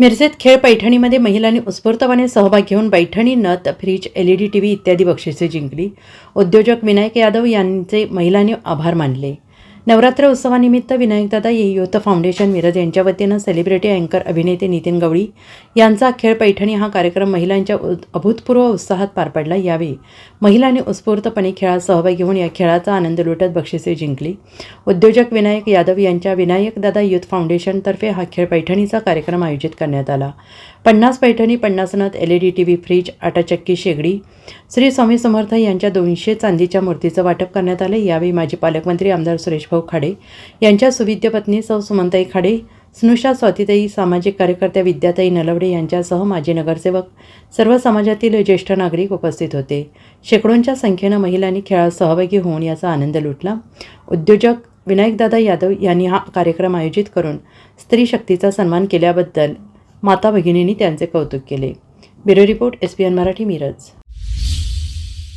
मिरजेत खेळ पैठणीमध्ये महिलांनी उत्स्फूर्तपणे सहभाग घेऊन पैठणी नथ fridge L E D T V इत्यादी बक्षिसे जिंकली. उद्योजक विनायक यादव यांचे महिलांनी आभार मानले. नवरात्र उत्सवानिमित्त विनायकदादा युथ फाउंडेशन मिरज यांच्या वतीनं सेलिब्रिटी अँकर अभिनेते नितीन गवळी यांचा खेळ पैठणी हा कार्यक्रम महिलांच्या अभूतपूर्व उत्साहात पार पडला. यावेळी महिलांनी उत्स्फूर्तपणे खेळात सहभाग घेऊन या खेळाचा आनंद लुटत बक्षिसे जिंकली. उद्योजक विनायक यादव यांच्या विनायकदादा युथ फाउंडेशनतर्फे हा खेळ पैठणीचा कार्यक्रम आयोजित करण्यात आला. पन्नास पैठणी पन्नास नथ L E D T V fridge आटाचक्की शेगडी श्री स्वामी समर्थ यांच्या दोनशे चांदीच्या मूर्तीचं वाटप करण्यात आलं. यावेळी माजी पालकमंत्री आमदार सुरेशभाऊ खाडे यांच्या सुविद्य पत्नी सौ सुमनताई खाडे स्नुषा स्वातीताई सामाजिक कार्यकर्त्या विद्याताई नलवडे यांच्यासह माजी नगरसेवक सर्व समाजातील ज्येष्ठ नागरिक उपस्थित होते. शेकडोंच्या संख्येनं महिलांनी खेळात सहभागी होऊन याचा आनंद लुटला. उद्योजक विनायकदादा यादव यांनी हा कार्यक्रम आयोजित करून स्त्री शक्तीचा सन्मान केल्याबद्दल माता भगिनींनी त्यांचे कौतुक केले. Bureau report S P N Marathi Miraj.